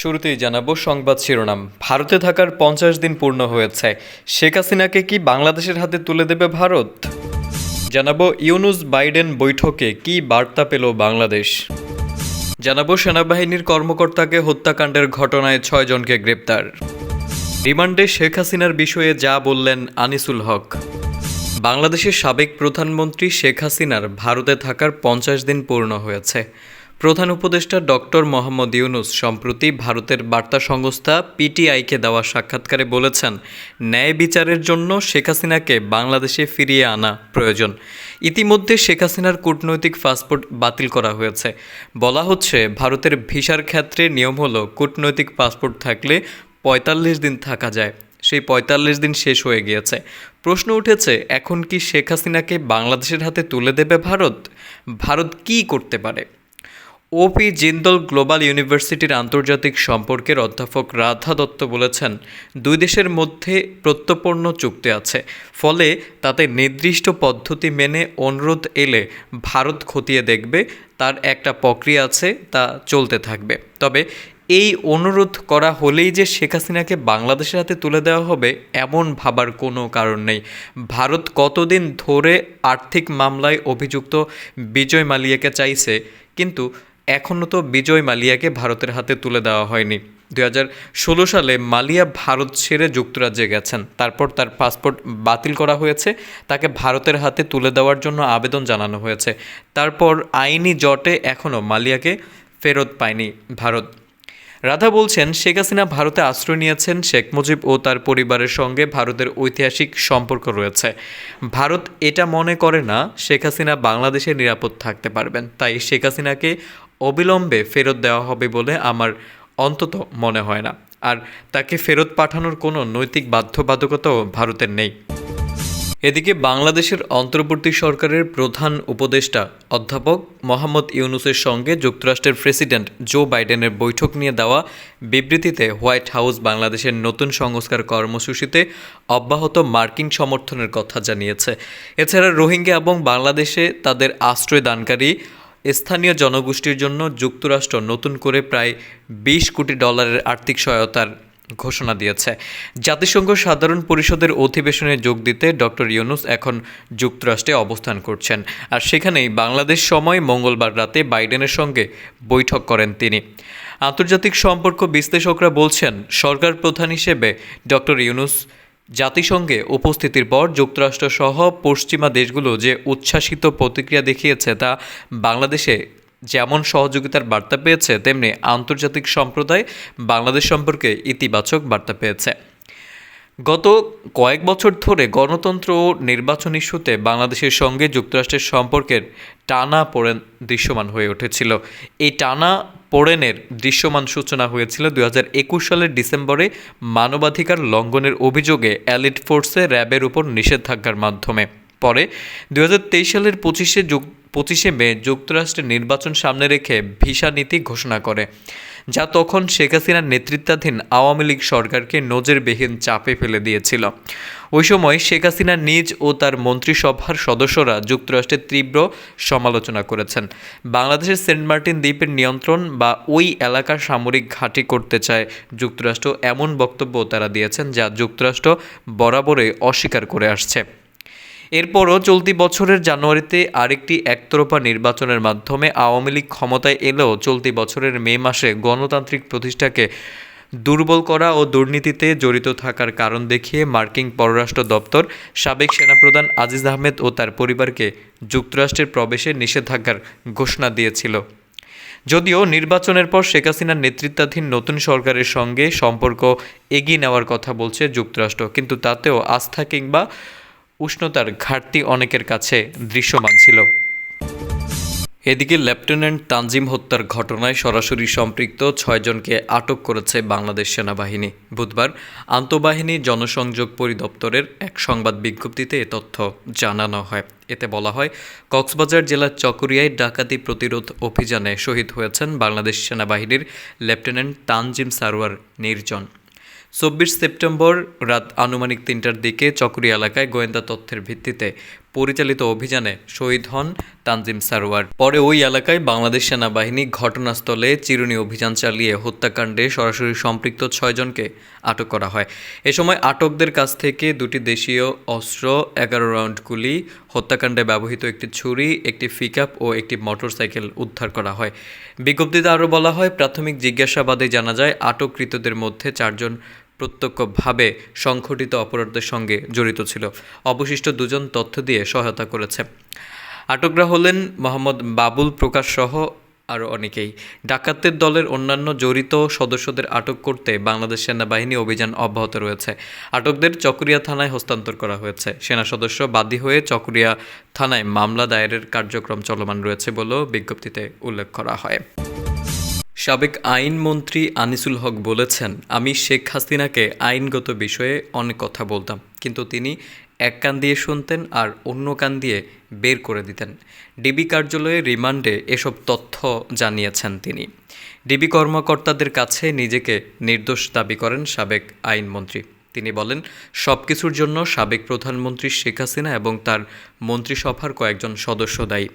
শুরুতেই জানাব সংবাদ শিরোনাম। ভারতে থাকার পঞ্চাশ দিন পূর্ণ হয়েছে। শেখ হাসিনাকে কি বাংলাদেশের হাতে তুলে দেবে ভারত? জানাব ইউনুস বাইডেন বৈঠকে কি বার্তা পেল বাংলাদেশ? জানাব সেনাবাহিনীর কর্মকর্তাকে হত্যাকাণ্ডের ঘটনায় ছয়জনকে গ্রেপ্তার। রিমান্ডে শেখ হাসিনার বিষয়ে যা বললেন আনিসুল হক। বাংলাদেশের সাবেক প্রধানমন্ত্রী শেখ হাসিনার ভারতে থাকার পঞ্চাশ দিন পূর্ণ হয়েছে। প্রধান উপদেষ্টা ডক্টর মোহাম্মদ ইউনুস সম্প্রতি ভারতের বার্তা সংস্থা পিটিআইকে দেওয়া সাক্ষাৎকারে বলেছেন, ন্যায় বিচারের জন্য শেখ হাসিনাকে বাংলাদেশে ফিরিয়ে আনা প্রয়োজন। ইতিমধ্যে শেখ হাসিনার কূটনৈতিক পাসপোর্ট বাতিল করা হয়েছে। বলা হচ্ছে, ভারতের ভিসার ক্ষেত্রে নিয়ম হলো কূটনৈতিক পাসপোর্ট থাকলে পঁয়তাল্লিশ দিন থাকা যায়। সেই পঁয়তাল্লিশ দিন শেষ হয়ে গিয়েছে। প্রশ্ন উঠেছে, এখন কি শেখ হাসিনাকে বাংলাদেশের হাতে তুলে দেবে ভারত? ভারত কি করতে পারে? ওপি জিন্দল গ্লোবাল ইউনিভার্সিটির আন্তর্জাতিক সম্পর্কের অধ্যাপক রাধা দত্ত বলেছেন, দুই দেশের মধ্যে প্রত্যপন্ন চুক্তি আছে, ফলে তাতে নির্দিষ্ট পদ্ধতি মেনে অনুরোধ এলে ভারত খতিয়ে দেখবে, তার একটা প্রক্রিয়া আছে তা চলতে থাকবে। তবে এই অনুরোধ করা হলেই যে শেখ হাসিনাকে বাংলাদেশের হাতে তুলে দেওয়া হবে, এমন ভাবার কোনো কারণ নেই। ভারত কতদিন ধরে আর্থিক মামলায় অভিযুক্ত বিজয় মালিয়াকে চাইছে, কিন্তু এখনও তো বিজয় মালিয়াকে ভারতের হাতে তুলে দেওয়া হয়নি। দু ষোলো সালে মালিয়া ভারত ছেড়ে যুক্তরাজ্যে গেছেন। তারপর তার পাসপোর্ট বাতিল করা হয়েছে। তাকে ভারতের হাতে তুলে দেওয়ার জন্য আবেদন জানানো হয়েছে। তারপর আইনি জটে এখনও মালিয়াকে ফেরত পায়নি ভারত। রাধা বলছেন, শেখ হাসিনা ভারতে আশ্রয় নিয়েছেন শেখ মুজিব ও তার পরিবারের সঙ্গে ভারতের ঐতিহাসিক সম্পর্ক রয়েছে। ভারত এটা মনে করে না, শেখ হাসিনা বাংলাদেশে নিরাপদ থাকতে পারবেন। তাই শেখ হাসিনাকে অবিলম্বে ফেরত দেওয়া হবে বলে আমার অন্তত মনে হয় না। আর তাকে ফেরত পাঠানোর কোনো নৈতিক বাধ্যবাধকতাও ভারতের নেই। এদিকে বাংলাদেশের অন্তর্বর্তী সরকারের প্রধান উপদেষ্টা অধ্যাপক মোহাম্মদ ইউনুসের সঙ্গে যুক্তরাষ্ট্রের প্রেসিডেন্ট জো বাইডেনের বৈঠক নিয়ে দেওয়া বিবৃতিতে হোয়াইট হাউস বাংলাদেশের নতুন সংস্কার কর্মসূচিতে অব্যাহত মার্কিন সমর্থনের কথা জানিয়েছে। এছাড়া রোহিঙ্গা এবং বাংলাদেশে তাদের আশ্রয় দানকারী স্থানীয় জনগোষ্ঠীর জন্য যুক্তরাষ্ট্র নতুন করে প্রায় বিশ কোটি ডলারের আর্থিক সহায়তার ঘোষণা দিয়েছে। জাতিসংঘ সাধারণ পরিষদের অধিবেশনে যোগ দিতে ডক্টর ইউনুস এখন যুক্তরাষ্ট্রে অবস্থান করছেন। আর সেখানেই বাংলাদেশ সময় মঙ্গলবার রাতে বাইডেনের সঙ্গে বৈঠক করেন তিনি। আন্তর্জাতিক সম্পর্ক বিশ্লেষকরা বলছেন, সরকার প্রধান হিসেবে ডক্টর ইউনুস জাতিসংঘে উপস্থিতির পর যুক্তরাষ্ট্রসহ পশ্চিমা দেশগুলো যে উচ্ছ্বাসিত প্রতিক্রিয়া দেখিয়েছে তা বাংলাদেশে যেমন সহযোগিতার বার্তা পেয়েছে, তেমনি আন্তর্জাতিক সম্প্রদায় বাংলাদেশ সম্পর্কে ইতিবাচক বার্তা পেয়েছে। গত কয়েক বছর ধরে গণতন্ত্র ও নির্বাচন ইস্যুতে বাংলাদেশের সঙ্গে যুক্তরাষ্ট্রের সম্পর্কের টানা পোড়েন দৃশ্যমান হয়ে উঠেছিল। এই টানা পোড়েনের দৃশ্যমান সূচনা হয়েছিল দু একুশ সালের ডিসেম্বরে মানবাধিকার লঙ্ঘনের অভিযোগে অ্যালিড ফোর্সে র্যাবের উপর নিষেধাজ্ঞার মাধ্যমে। পরে দু হাজার তেইশ সালের পঁচিশে যুগ পঁচিশে মে যুক্তরাষ্ট্রের নির্বাচন সামনে রেখে ভিসা নীতি ঘোষণা করে, যা তখন শেখ হাসিনার নেতৃত্বাধীন আওয়ামী লীগ সরকারকে নজরবিহীন চাপে ফেলে দিয়েছিল। ওই সময় শেখ হাসিনা নিজ ও তার মন্ত্রিসভার সদস্যরা যুক্তরাষ্ট্রের তীব্র সমালোচনা করেছেন। বাংলাদেশের সেন্ট মার্টিন দ্বীপের নিয়ন্ত্রণ বা ওই এলাকার সামরিক ঘাঁটি করতে চায় যুক্তরাষ্ট্র, এমন বক্তব্য তারা দিয়েছেন যা যুক্তরাষ্ট্র বরাবরই অস্বীকার করে আসছে। এরপরও চলতি বছরের জানুয়ারিতে আরেকটি একতরফা নির্বাচনের মাধ্যমে আওয়ামী লীগ ক্ষমতায় এলেও চলতি বছরের মে মাসে গণতান্ত্রিক প্রতিষ্ঠাকে দুর্বল করা ও দুর্নীতিতে জড়িত থাকার কারণ দেখিয়ে মার্কিন পররাষ্ট্র দপ্তর সাবেক সেনাপ্রধান আজিজ আহমেদ ও তার পরিবারকে যুক্তরাষ্ট্রের প্রবেশে নিষেধাজ্ঞার ঘোষণা দিয়েছিল। যদিও নির্বাচনের পর শেখ হাসিনার নেতৃত্বাধীন নতুন সরকারের সঙ্গে সম্পর্ক এগিয়ে নেওয়ার কথা বলছে যুক্তরাষ্ট্র, কিন্তু তাতেও আস্থা কিংবা উষ্ণতার ঘাটতি অনেকের কাছে দৃশ্যমান ছিল। এদিকে লেফটেন্যান্ট তানজিম হত্যার ঘটনায় সরাসরি সম্পৃক্ত ছয়জনকে আটক করেছে বাংলাদেশ সেনাবাহিনী। বুধবার আন্তঃবাহিনী জনসংযোগ পরিদপ্তরের এক সংবাদ বিজ্ঞপ্তিতে এ তথ্য জানানো হয়। এতে বলা হয়, কক্সবাজার জেলার চকরিয়ায় ডাকাতি প্রতিরোধ অভিযানে শহীদ হয়েছেন বাংলাদেশ সেনাবাহিনীর লেফটেন্যান্ট তানজিম সারোয়ার নির্জন। চব্বিশ সেপ্টেম্বর রাত আনুমানিক তিনটার দিকে চকরি এলাকায় গোয়েন্দা তথ্যের ভিত্তিতে পরিচালিত অভিযানে শহীদ হন তানজিম সারোয়ার। পরে ওই এলাকায় বাংলাদেশ সেনাবাহিনী ঘটনাস্থলে চিরুনি অভিযান চালিয়ে হত্যাকাণ্ডে সরাসরি সম্পৃক্ত ছয়জনকে আটক করা হয়। এ সময় আটকদের কাছ থেকে দুটি দেশীয় অস্ত্র, এগারো রাউন্ড গুলি, হত্যাকাণ্ডে ব্যবহৃত একটি ছুরি, একটি পিকআপ ও একটি মোটরসাইকেল উদ্ধার করা হয়। বিজ্ঞপ্তিতে আরও বলা হয়, প্রাথমিক জিজ্ঞাসাবাদে জানা যায়, আটককৃতদের মধ্যে চারজন প্রত্যক্ষভাবে সংঘটিত অপরাধের সঙ্গে জড়িত ছিল। অবশিষ্ট দুজন তথ্য দিয়ে সহায়তা করেছে। আটকরা হলেন মোহাম্মদ বাবুল প্রকাশ সহ আরও অনেকেই। ডাকাতের দলের অন্যান্য জড়িত সদস্যদের আটক করতে বাংলাদেশ সেনাবাহিনী অভিযান অব্যাহত রয়েছে। আটকদের চকরিয়া থানায় হস্তান্তর করা হয়েছে। সেনা সদস্য বাদী হয়ে চকরিয়া থানায় মামলা দায়েরের কার্যক্রম চলমান রয়েছে বলেও বিজ্ঞপ্তিতে উল্লেখ করা হয়। সাবেক আইনমন্ত্রী আনিসুল হক বলেছেন, আমি শেখ হাসিনাকে আইনগত বিষয়ে অনেক কথা বলতাম, কিন্তু তিনি এক কান দিয়ে শুনতেন আর অন্য কান দিয়ে বের করে দিতেন। ডিবি কার্যালয়ে রিমান্ডে এসব তথ্য জানিয়েছেন তিনি। ডিবি কর্মকর্তাদের কাছে নিজেকে নির্দোষ দাবি করেন সাবেক আইনমন্ত্রী তিনি বলেন সব কিছুর জন্য সাবেক প্রধানমন্ত্রী শেখ হাসিনা এবং তার মন্ত্রিসভার কয়েকজন সদস্য দায়ী।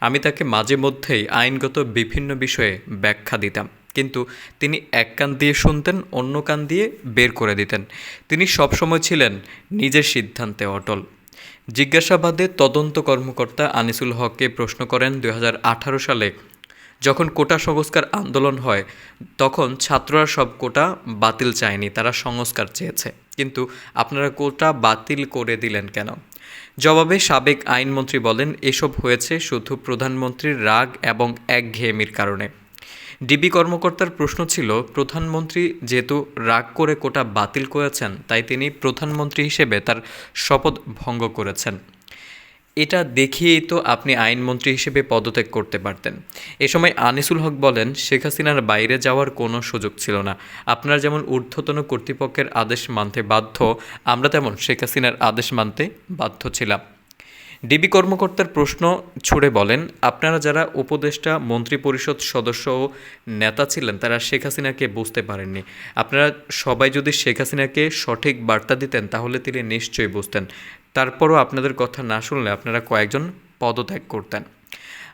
আমি তাকে মাঝে মধ্যেই আইনগত বিভিন্ন বিষয়ে ব্যাখ্যা দিতাম, কিন্তু তিনি এক কান দিয়ে শুনতেন, অন্য কান দিয়ে বের করে দিতেন। তিনি সবসময় ছিলেন নিজের সিদ্ধান্তে অটল। জিজ্ঞাসাবাদে তদন্ত কর্মকর্তা আনিসুল হককে প্রশ্ন করেন দু হাজার আঠারো সালে যখন কোটা সংস্কার আন্দোলন হয়, তখন ছাত্ররা সব কোটা বাতিল চায়নি, তারা সংস্কার চেয়েছে। কিন্তু আপনারা কোটা বাতিল করে দিলেন কেন? জবাবে সাবেক আইনমন্ত্রী বলেন, এসব হয়েছে শুধু প্রধানমন্ত্রীর রাগ এবং একঘেয়েমির কারণে। ডিবি কর্মকর্তার প্রশ্ন ছিল, প্রধানমন্ত্রী যেহেতু রাগ করে কোটা বাতিল করেছেন, তাই তিনি প্রধানমন্ত্রী হিসেবে তার শপথ ভঙ্গ করেছেন। এটা দেখিয়েই তো আপনি আইনমন্ত্রী হিসেবে পদত্যাগ করতে পারতেন। এ সময় আনিসুল হক বলেন, শেখ হাসিনার বাইরে যাওয়ার কোনো সুযোগ ছিল না। আপনারা যেমন ঊর্ধ্বতন কর্তৃপক্ষের আদেশ মানতে বাধ্য, আমরা তেমন শেখ হাসিনার আদেশ মানতে বাধ্য ছিলাম। ডিবি কর্মকর্তার প্রশ্ন ছুড়ে বলেন, আপনারা যারা উপদেষ্টা, মন্ত্রিপরিষদ সদস্য ও নেতা ছিলেন, তারা শেখ হাসিনাকে বুঝতে পারেননি। আপনারা সবাই যদি শেখ হাসিনাকে সঠিক বার্তা দিতেন, তাহলে তিনি নিশ্চয়ই বুঝতেন। তারপরও আপনাদের কথা না শুনলে আপনারা কয়েকজন পদত্যাগ করতেন।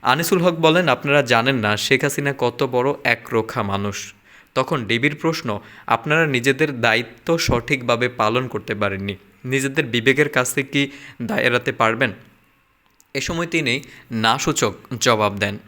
আনিসুল হক বলেন, আপনারা জানেন না, শেখ হাসিনা কত বড় একরোখা মানুষ। তখন ডিবির প্রশ্ন, আপনারা নিজেদের দায়িত্ব সঠিকভাবে পালন করতে পারেননি। নিজেদের বিবেকের কাছে কি দায় এড়াতে পারবেন? এ সময় তিনি নাসূচক জবাব দেন।